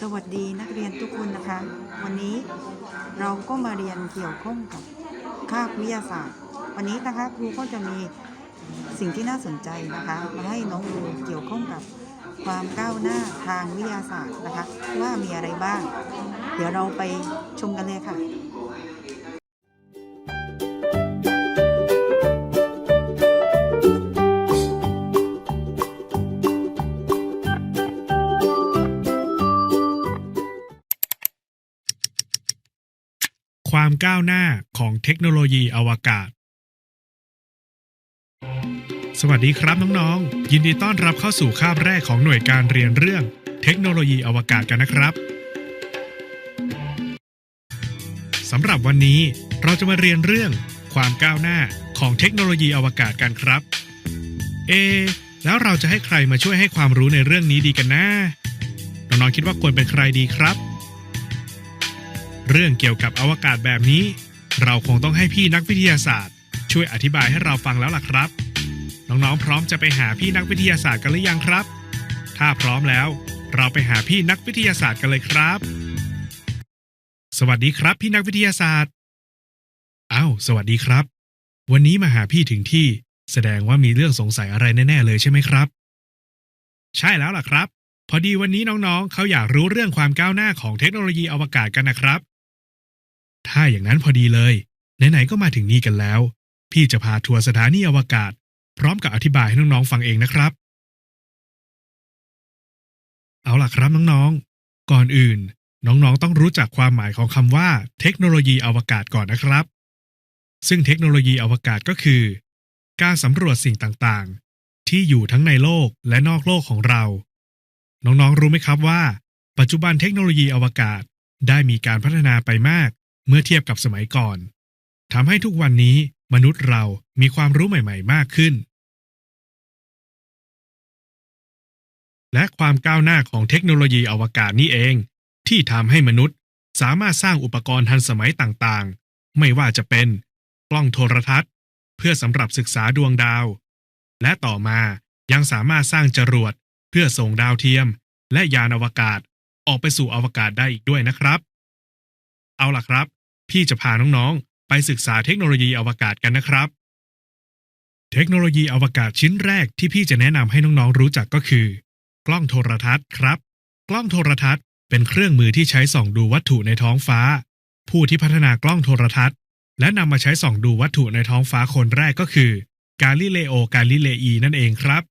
สวัสดีนักเรียนทุกคนนะคะ วันนี้เราก็มาเรียนเกี่ยวข้องกับคาบวิทยาศาสตร์ วันนี้นะคะครูก็จะมีสิ่งที่น่าสนใจนะคะ มาให้น้องดูเกี่ยวข้องกับความก้าวหน้าทางวิทยาศาสตร์นะคะ ว่ามีอะไรบ้าง เดี๋ยวเราไปชมกันเลยค่ะ ความก้าวหน้าของเทคโนโลยีอวกาศ สวัสดีครับน้องๆ ยินดีต้อนรับเข้าสู่คาบแรกของหน่วยการเรียนเรื่อง เทคโนโลยีอวกาศกันนะครับสำหรับวันนี้เราจะมาเรียนเรื่องความก้าวหน้าของเทคโนโลยีอวกาศกันครับ เอ แล้วเราจะให้ใครมาช่วยให้ความรู้ในเรื่องนี้ดีกันนะน้องๆคิดว่าควรเป็นใครดีครับ เรื่องเกี่ยวกับอวกาศแบบนี้ เราคงต้องให้พี่นักวิทยาศาสตร์ ช่วยอธิบายให้เราฟังแล้วล่ะครับ น้องๆพร้อมจะไปหาพี่นักวิทยาศาสตร์กันหรือยังครับ ถ้าพร้อมแล้ว เราไปหาพี่นักวิทยาศาสตร์กันเลยครับ สวัสดีครับ พี่นักวิทยาศาสตร์อ้าวสวัสดีครับ วันนี้มาหาพี่ถึงที่ แสดงว่ามีเรื่องสงสัยอะไรแน่ๆเลยใช่ไหมครับ ใช่แล้วล่ะครับ พอดีวันนี้น้องๆ เขาอยากรู้เรื่องความก้าวหน้าของเทคโนโลยีอวกาศกันนะครับ ถ้าอย่างนั้นพอดีเลย ไหนๆก็มาถึงนี่กันแล้ว พี่จะพาทัวร์สถานีอวกาศ พร้อมกับอธิบายให้น้องๆฟังเองนะครับ เอาล่ะครับน้องๆ ก่อนอื่น น้องๆต้องรู้จักความหมายของคำว่า เทคโนโลยีอวกาศก่อนนะครับ ซึ่งเทคโนโลยีอวกาศก็คือ การสำรวจสิ่งต่างๆ ที่อยู่ทั้งในโลกและนอกโลกของเรา น้องๆรู้ไหมครับว่า ปัจจุบันเทคโนโลยีอวกาศได้มีการพัฒนาไปมาก เมื่อเทียบกับสมัยก่อนทำให้ทุกวันนี้มนุษย์เรามีความรู้ใหม่ ๆ มากขึ้น และความก้าวหน้าของเทคโนโลยีอวกาศนี่เอง ที่ทำให้มนุษย์สามารถสร้างอุปกรณ์ทันสมัยต่างๆ ไม่ว่าจะเป็น กล้องโทรทัศน์ เพื่อสำหรับศึกษาดวงดาว และต่อมายังสามารถสร้างจรวด เพื่อส่งดาวเทียม และยานอวกาศออกไปสู่อวกาศได้อีกด้วยนะครับ เอาล่ะครับ พี่จะพาน้องๆ ไปศึกษาเทคโนโลยีอวกาศกันนะครับ เทคโนโลยีอวกาศชิ้นแรกที่พี่จะแนะนำให้น้องๆ รู้จักก็คือ กล้องโทรทัศน์ครับ กล้องโทรทัศน์เป็นเครื่องมือที่ใช้ส่องดูวัตถุในท้องฟ้า ผู้ที่พัฒนากล้องโทรทัศน์ และนำมาใช้ส่องดูวัตถุในท้องฟ้าคนแรกก็คือกาลิเลโอกาลิเลอีนั่นเองครับ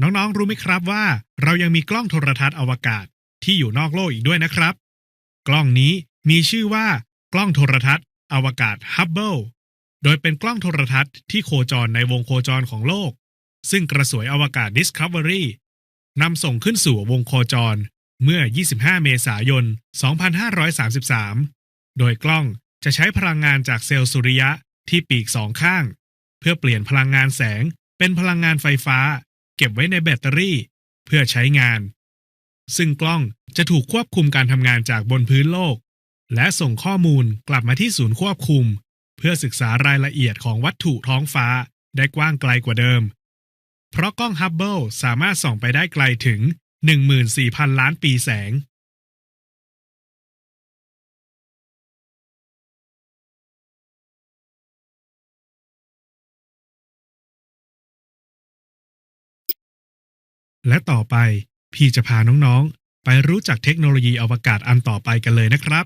น้องๆ รู้ไหมครับว่า เรายังมีกล้องโทรทัศน์อวกาศที่อยู่นอกโลกอีกด้วยนะครับ กล้องนี้มีชื่อว่า กล้องโทรทัศน์ อวกาศฮับเบิลโดยเป็นกล้องโทรทัศน์ที่โคจรในวงโคจรของโลก ซึ่งกระสวยอวกาศ Discovery นำส่งขึ้นสู่วงโคจรเมื่อ 25 เมษายน 2533 โดยกล้องจะใช้พลังงานจากเซลล์สุริยะที่ปีกสองข้าง เพื่อเปลี่ยนพลังงานแสงเป็นพลังงานไฟฟ้า เก็บไว้ในแบตเตอรี่ เพื่อใช้งาน ซึ่งกล้องจะถูกควบคุมการทำงานจากบนพื้นโลก และส่งข้อมูลกลับมาที่ศูนย์ควบคุม เพื่อศึกษารายละเอียดของวัตถุท้องฟ้าได้กว้างไกลกว่าเดิม เพราะกล้องฮับเบิลสามารถส่องไปได้ไกลถึง 14,000 ล้านปีแสง และต่อไปพี่จะพาน้องๆ ไปรู้จักเทคโนโลยีอวกาศอันต่อไปกันเลยนะครับ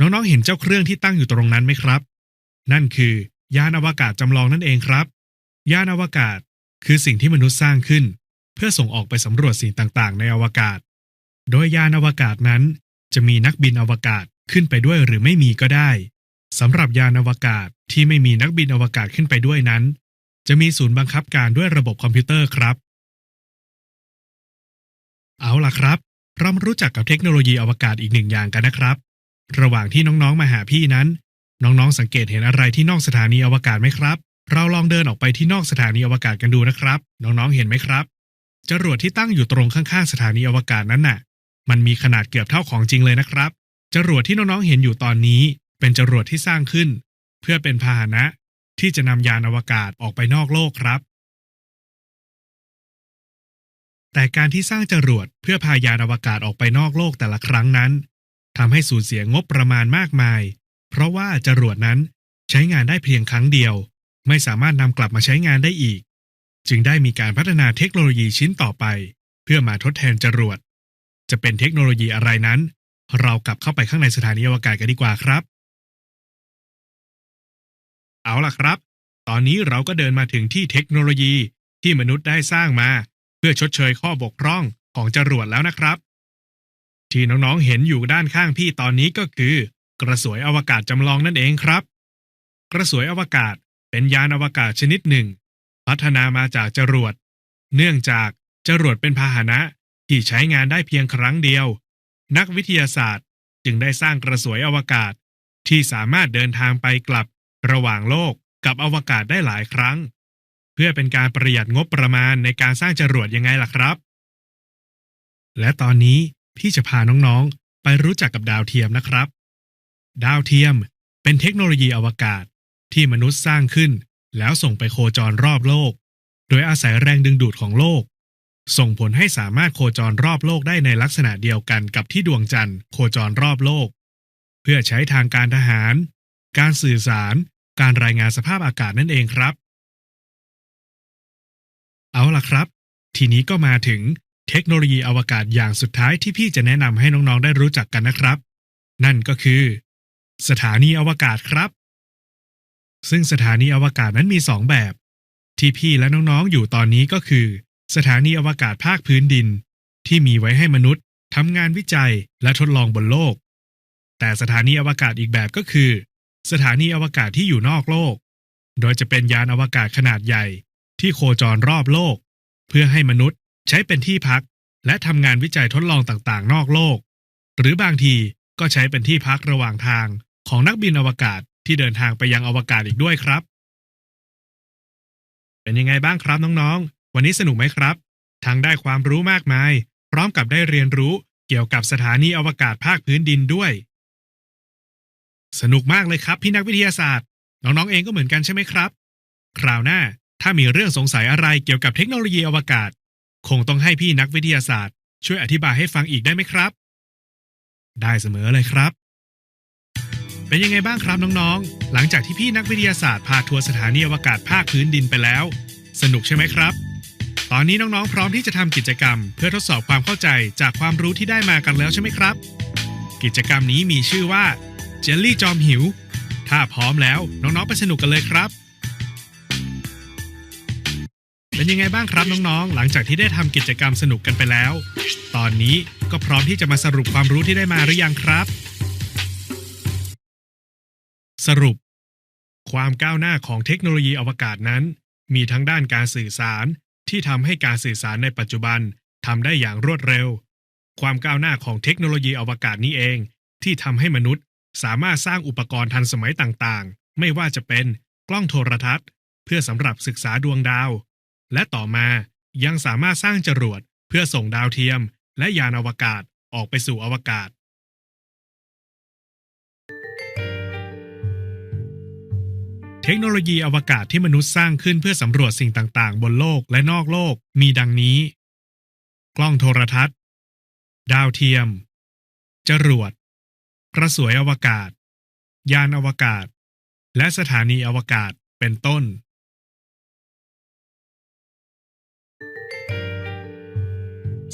น้องๆ เห็นเจ้าเครื่องที่ตั้งอยู่ตรงนั้นไหมครับ นั่นคือยานอวกาศจำลองนั่นเองครับ ยานอวกาศคือสิ่งที่มนุษย์สร้างขึ้น เพื่อส่งออกไปสำรวจสิ่งต่างๆ ในอวกาศ โดยยานอวกาศนั้น จะมีนักบินอวกาศขึ้นไปด้วยหรือไม่มีก็ได้สำหรับยานอวกาศที่ไม่มีนักบินอวกาศขึ้นไปด้วยนั้น จะมีศูนย์บังคับการด้วยระบบคอมพิวเตอร์ครับ เอาล่ะครับ เรามารู้จักกับเทคโนโลยีอวกาศอีกหนึ่งอย่างกันนะครับ ระหว่างที่น้องๆมาหาพี่นั้น น้องๆสังเกตเห็นอะไรที่นอกสถานีอวกาศไหมครับ เราลองเดินออกไปที่นอกสถานีอวกาศกันดูนะครับ น้องๆเห็นไหมครับ จรวดที่ตั้งอยู่ตรงข้างๆสถานีอวกาศนั้นน่ะ มันมีขนาดเกือบเท่าของจริงเลยนะครับ จรวดที่น้องๆเห็นอยู่ตอนนี้ เป็นจรวดที่สร้างขึ้น เพื่อเป็นพาหนะ ที่จะนำยานอวกาศออกไปนอกโลกครับ แต่การที่สร้างจรวดเพื่อพายานอวกาศออกไปนอกโลกแต่ละครั้งนั้นทำให้สูญเสียงบประมาณมากมาย เพราะว่าจรวดนั้นใช้งานได้เพียงครั้งเดียว ไม่สามารถนำกลับมาใช้งานได้อีก จึงได้มีการพัฒนาเทคโนโลยีชิ้นต่อไป เพื่อมาทดแทนจรวด จะเป็นเทคโนโลยีอะไรนั้น เรากลับเข้าไปข้างในสถานีอวกาศกันดีกว่าครับ เอาล่ะครับ ตอนนี้เราก็เดินมาถึงที่เทคโนโลยีที่มนุษย์ได้สร้างมา เพื่อชดเชยข้อบกพร่องของจรวดแล้วนะครับ ที่น้องๆเห็นอยู่ด้านข้างพี่ตอนนี้ก็คือ กระสวยอวกาศจำลองนั่นเองครับ กระสวยอวกาศเป็นยานอวกาศชนิดหนึ่ง พัฒนามาจากจรวด เนื่องจากจรวดเป็นพาหนะที่ใช้งานได้เพียงครั้งเดียว นักวิทยาศาสตร์จึงได้สร้างกระสวยอวกาศที่สามารถเดินทางไปกลับระหว่างโลกกับอวกาศได้หลายครั้ง พื่อเป็นการประหยัดงบประมาณในการสร้างจรวดยังไงล่ะครับ และตอนนี้พี่จะพาน้องๆ ไปรู้จักกับดาวเทียมนะครับ ดาวเทียมเป็นเทคโนโลยีอวกาศที่มนุษย์สร้างขึ้น แล้วส่งไปโคจรรอบโลก โดยอาศัยแรงดึงดูดของโลก ส่งผลให้สามารถโคจรรอบโลกได้ในลักษณะเดียวกันกับที่ดวงจันทร์โคจรรอบโลก เพื่อใช้ทางการทหาร การสื่อสาร การรายงานสภาพอากาศนั่นเองครับ เอาล่ะครับ ทีนี้ก็มาถึงเทคโนโลยีอวกาศอย่างสุดท้ายที่พี่จะแนะนำให้น้องๆได้รู้จักกันนะครับ นั่นก็คือ สถานีอวกาศครับ ซึ่งสถานีอวกาศนั้นมีสองแบบ ที่พี่และน้องๆอยู่ตอนนี้ก็คือ สถานีอวกาศภาคพื้นดิน ที่มีไว้ให้มนุษย์ทำงานวิจัยและทดลองบนโลก แต่สถานีอวกาศอีกแบบก็คือ สถานีอวกาศที่อยู่นอกโลก โดยจะเป็นยานอวกาศขนาดใหญ่ ที่โคจรรอบโลก เพื่อให้มนุษย์ใช้เป็นที่พัก และทำงานวิจัยทดลองต่างๆ นอกโลก หรือบางทีก็ใช้เป็นที่พักระหว่างทางของนักบินอวกาศที่เดินทางไปยังอวกาศอีกด้วยครับ เป็นยังไงบ้างครับน้องๆ วันนี้สนุกไหมครับ ทั้งได้ความรู้มากมาย พร้อมกับได้เรียนรู้เกี่ยวกับสถานีอวกาศภาคพื้นดินด้วย สนุกมากเลยครับพี่นักวิทยาศาสตร์ น้องๆเองก็เหมือนกันใช่ไหมครับ คราวหน้า ถ้ามีเรื่องสงสัยอะไรเกี่ยวกับเทคโนโลยีอวกาศ คงต้องให้พี่นักวิทยาศาสตร์ ช่วยอธิบายให้ฟังอีกได้ไหมครับ ได้เสมอเลยครับ เป็นยังไงบ้างครับน้องๆ หลังจากที่พี่นักวิทยาศาสตร์พาทัวร์สถานีอวกาศภาคพื้นดินไปแล้ว สนุกใช่ไหมครับ ตอนนี้น้องๆ พร้อมที่จะทำกิจกรรม เพื่อทดสอบความเข้าใจจากความรู้ที่ได้มากันแล้วใช่ไหมครับ กิจกรรมนี้มีชื่อว่าเจลลี่จอมหิว ถ้าพร้อมแล้วน้องๆไปสนุกกันเลยครับ เป็นยังไงบ้างครับน้องๆ หลังจากที่ได้ทำกิจกรรมสนุกกันไปแล้ว ตอนนี้ก็พร้อมที่จะมาสรุปความรู้ที่ได้มาหรือยังครับ สรุป ความก้าวหน้าของเทคโนโลยีอวกาศนั้น มีทั้งด้านการสื่อสารที่ทำให้การสื่อสารในปัจจุบันทำได้อย่างรวดเร็ว ความก้าวหน้าของเทคโนโลยีอวกาศนี้เอง ที่ทำให้มนุษย์ สามารถสร้างอุปกรณ์ทันสมัยต่างๆ ไม่ว่าจะเป็นกล้องโทรทัศน์ เพื่อสำหรับศึกษาดวงดาว และต่อมายังสามารถสร้างจรวดเพื่อส่งดาวเทียม และยานอวกาศออกไปสู่อวกาศ เทคโนโลยีอวกาศที่มนุษย์สร้างขึ้นเพื่อสำรวจสิ่งต่างๆ บนโลกและนอกโลกมีดังนี้ กล้องโทรทัศน์ ดาวเทียม จรวด กระสวยอวกาศ ยานอวกาศ และสถานีอวกาศเป็นต้น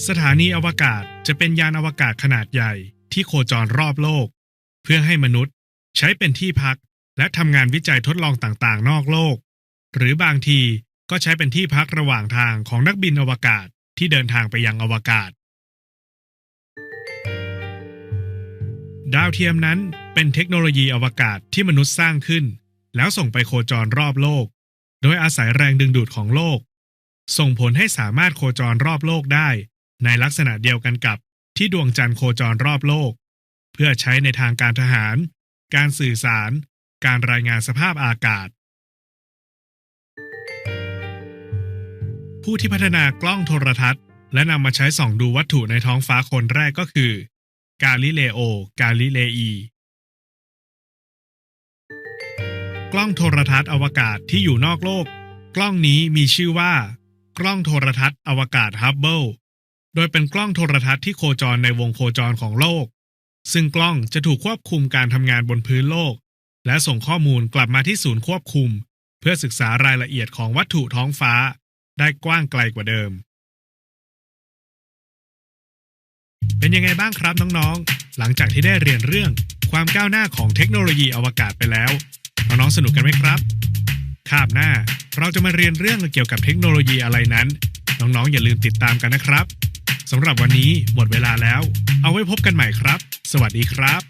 สถานีอวกาศจะเป็นยานอวกาศขนาดใหญ่ที่โคจรรอบโลก เพื่อให้มนุษย์ใช้เป็นที่พัก และทำงานวิจัยทดลองต่างๆ นอกโลก หรือบางทีก็ใช้เป็นที่พักระหว่างทางของนักบินอวกาศที่เดินทางไปยังอวกาศ ดาวเทียมนั้นเป็นเทคโนโลยีอวกาศที่มนุษย์สร้างขึ้น แล้วส่งไปโคจรรอบโลก โดยอาศัยแรงดึงดูดของโลก ส่งผลให้สามารถโคจรรอบโลกได้ ในลักษณะเดียวกันกับที่ดวงจันทร์โคจรรอบโลก เพื่อใช้ในทางการทหาร การสื่อสาร การรายงานสภาพอากาศ ผู้ที่พัฒนากล้องโทรทัศน์ และนำมาใช้ส่องดูวัตถุในท้องฟ้าคนแรกก็คือกาลิเลโอ กาลิเลอี กล้องโทรทัศน์อวกาศที่อยู่นอกโลก กล้องนี้มีชื่อว่า กล้องโทรทัศน์อวกาศฮับเบิล โดยเป็นกล้องโทรทัศน์ที่โคจรในวงโคจรของโลก ซึ่งกล้องจะถูกควบคุมการทำงานบนพื้นโลก และส่งข้อมูลกลับมาที่ศูนย์ควบคุม เพื่อศึกษารายละเอียดของวัตถุท้องฟ้า ได้กว้างไกลกว่าเดิม เป็นยังไงบ้างครับน้องๆ หลังจากที่ได้เรียนเรื่องความก้าวหน้าของเทคโนโลยีอวกาศไปแล้ว น้องๆสนุกกันไหมครับ คาบหน้าเราจะมาเรียนเรื่องเกี่ยวกับเทคโนโลยีอะไรนั้น น้องๆอย่าลืมติดตามกันนะครับ สำหรับวันนี้หมดเวลาแล้ว เอาไว้พบกันใหม่ครับ สวัสดีครับ